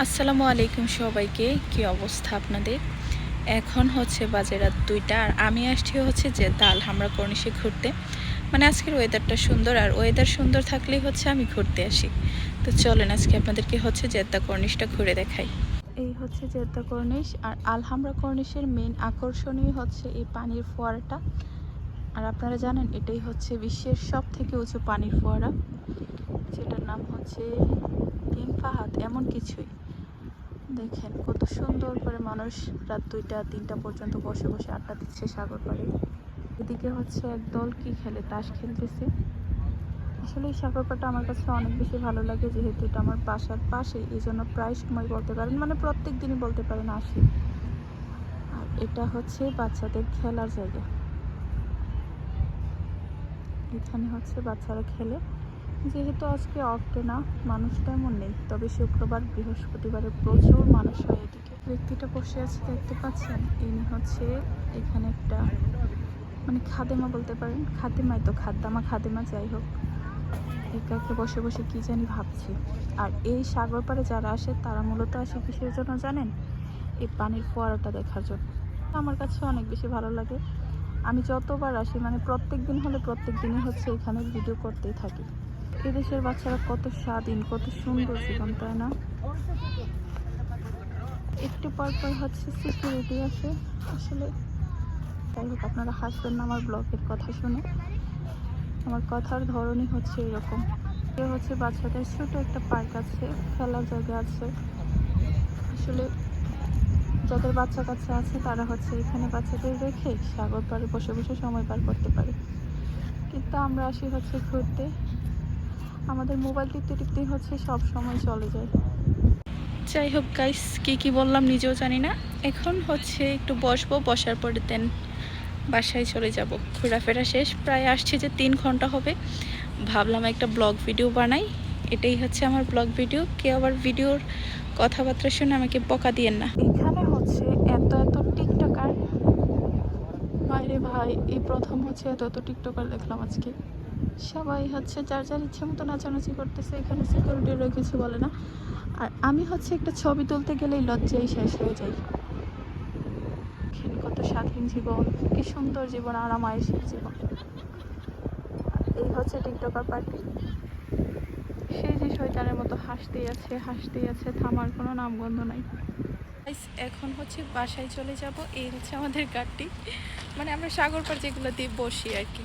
আসসালামু আলাইকুম সবাইকে, কি অবস্থা আপনাদের? এখন হচ্ছে বাজে রাত দুইটা, আর আমি আসছি হচ্ছে যে দাল আমরা কর্নিশে ঘুরতে। মানে আজকের ওয়েদারটা সুন্দর, আর ওয়েদার সুন্দর থাকলেই হচ্ছে আমি ঘুরতে আসি। তো চলেন আজকে আপনাদেরকে হচ্ছে জেদ্দা কর্নিশটা ঘুরে দেখাই। এই হচ্ছে জেদ্দা কর্নিশ, আর আলহামরা কর্নিশের মেন আকর্ষণই হচ্ছে এই পানির ফোয়ারাটা। আর আপনারা জানেন, এটাই হচ্ছে বিশ্বের সব থেকে উঁচু পানির ফোয়ারা, যেটার নাম হচ্ছে তিন ফাহাদ, এমন কিছুই। দেখেন, কত সুন্দর করে মানুষ রাত দুইটা, তিনটা পর্যন্ত বসে বসে আড্ডা দিচ্ছে সাগর পাড়ে। এদিকে হচ্ছে একদল কি খেলে? তাস খেলতেছে। আসলে এই সাগর পাড়টা আমার কাছে অনেক বেশি ভালো লাগে, যেহেতু এটা আমার বাসার পাশে। এই জন্য প্রায় সময় বলতে পারেন মানে প্রত্যেক দিনই বলতে পারেন আসি। আর এটা হচ্ছে বাচ্চাদের খেলার জায়গা। এখানে হচ্ছে বাচ্চারা খেলে। যেহেতু আজকে অফ ডে না, মানুষ তেমন নেই। তবে শুক্রবার, বৃহস্পতিবারে প্রচুর মানুষ হয় এদিকে। ব্যক্তিটা বসে আছে, দেখতে পাচ্ছেন? ইনি হচ্ছে এখানে একটা মানে খাদেমা বলতে পারেন। খাদেমাই তো, খাদ্দামা, খাদেমা যাই হোক। একাকে বসে বসে কি জানি ভাবছি। আর এই সাগর পাড়ে যারা আসে, তারা মূলত আসে কিসের জন্য জানেন? এই পানির ফোয়ারাটা দেখার জন্য। আমার কাছে অনেক বেশি ভালো লাগে। আমি যতবার আসি মানে প্রত্যেক দিন হলে প্রত্যেক দিনই হচ্ছে এখানে ভিডিও করতেই থাকি। এদেশের বাচ্চারা কত স্বাধীন, কত সুন্দর জীবন, তাই না? একটু পর পর হচ্ছে সিকিউরিটি আছে আসলে যাই হোক, আপনারা হাসবেন না, আমার ব্লগের কথা শুনে। আমার কথার ধরনই হচ্ছে এরকম। এ হচ্ছে বাচ্চাদের ছোট একটা পার্ক আছে, খেলার জায়গা আছে। আসলে যাদের বাচ্চা কাচ্চা আছে, তারা হচ্ছে এখানে বাচ্চাদের রেখে সাগর পাড়ে বসে বসে সময় পার করতে পারে। কিন্তু আমরা আসি হচ্ছে ঘুরতে। আমাদের মোবাইল টিপতে টিপতেই হচ্ছে সব সময় চলে যায়। যাই হোক গাইস কি কি বললাম নিজেও জানি না। এখন হচ্ছে একটু বসবো বসার পরে দেন বাসায় চলে যাব। ঘোরাফেরা শেষ প্রায় আসছে যে তিন ঘণ্টা হবে। ভাবলাম একটা ব্লগ ভিডিও বানাই। এটাই হচ্ছে আমার ব্লগ ভিডিও কেউ আবার ভিডিওর কথাবার্তা শুনে আমাকে বকা দিয়েন না। এখানে হচ্ছে এত এত টিকটকার। বাইরে ভাই এই প্রথম হচ্ছে এত এত টিকটকার দেখলাম আজকে। সবাই হচ্ছে যার যার ইচ্ছে মতো নাচানাচি করতেছে, এখানে সিকিউরিটিরও কিছু বলে না। আর আমি হচ্ছে একটা ছবি তুলতে গেলেই লজ্জায় শেষ হয়ে যাই কত স্বাধীন জীবন, কি সুন্দর জীবন আরামায়েশের জীবন। এই হচ্ছে টিকটকার পার্টি। সেই যে শয়তানের মতো হাসতেই আছে হাসতেই আছে, থামার কোনো নামগন্ধ নাই। এখন হচ্ছে বাসায় চলে যাব, এই হচ্ছে আমাদের গাড়িটি মানে আমরা সাগর পার যেগুলো দিয়ে বসি আর কি।